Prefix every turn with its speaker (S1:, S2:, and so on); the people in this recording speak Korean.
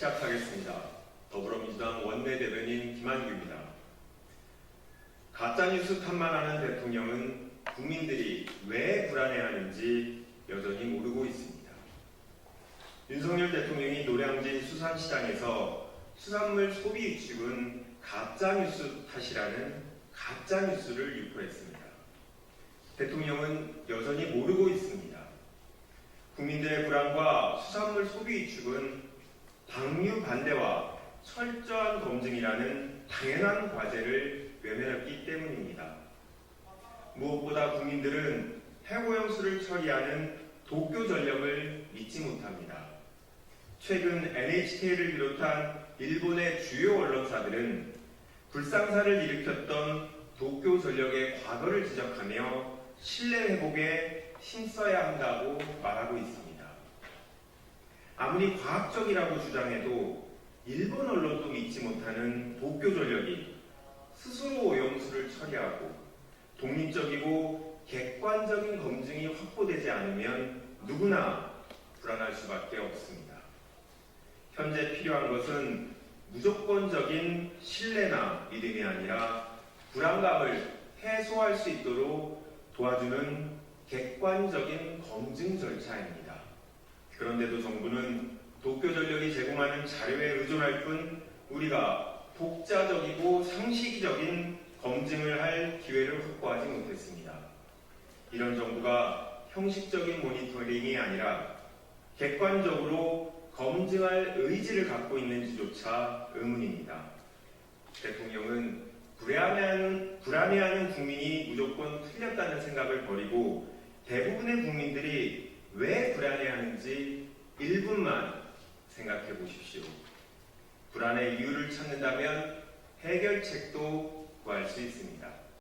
S1: 시작하겠습니다. 더불어민주당 원내대변인 김한규입니다. 가짜뉴스 탓만하는 대통령은 국민들이 왜 불안해하는지 여전히 모르고 있습니다. 윤석열 대통령이 노량진 수산시장에서 수산물 소비 위축은 가짜뉴스 탓이라는 가짜뉴스를 유포했습니다. 대통령은 여전히 모르고 있습니다. 국민들의 불안과 수산물 소비 위축은 방류 반대와 철저한 검증이라는 당연한 과제를 외면했기 때문입니다. 무엇보다 국민들은 해고영수를 처리하는 도쿄 전력을 믿지 못합니다. 최근 NHK를 비롯한 일본의 주요 언론사들은 불상사를 일으켰던 도쿄 전력의 과거를 지적하며 신뢰 회복에 힘써야 한다고 말하고 있습니다. 아무리 과학적이라고 주장해도 일본 언론도 믿지 못하는 도쿄 전력이 스스로 오염수를 처리하고 독립적이고 객관적인 검증이 확보되지 않으면 누구나 불안할 수밖에 없습니다. 현재 필요한 것은 무조건적인 신뢰나 믿음이 아니라 불안감을 해소할 수 있도록 도와주는 객관적인 검증 절차입니다. 그런데도 정부는 제공하는 자료에 의존할 뿐 우리가 독자적이고 상식적인 검증을 할 기회를 확보하지 못했습니다. 이런 정부가 형식적인 모니터링이 아니라 객관적으로 검증할 의지를 갖고 있는지조차 의문입니다. 대통령은 불안해하는, 불안해하는 국민이 무조건 틀렸다는 생각을 버리고 대부분의 국민들이 왜 불안해하는지 1분만 생각해 보십시오. 불안의 이유를 찾는다면 해결책도 구할 수 있습니다.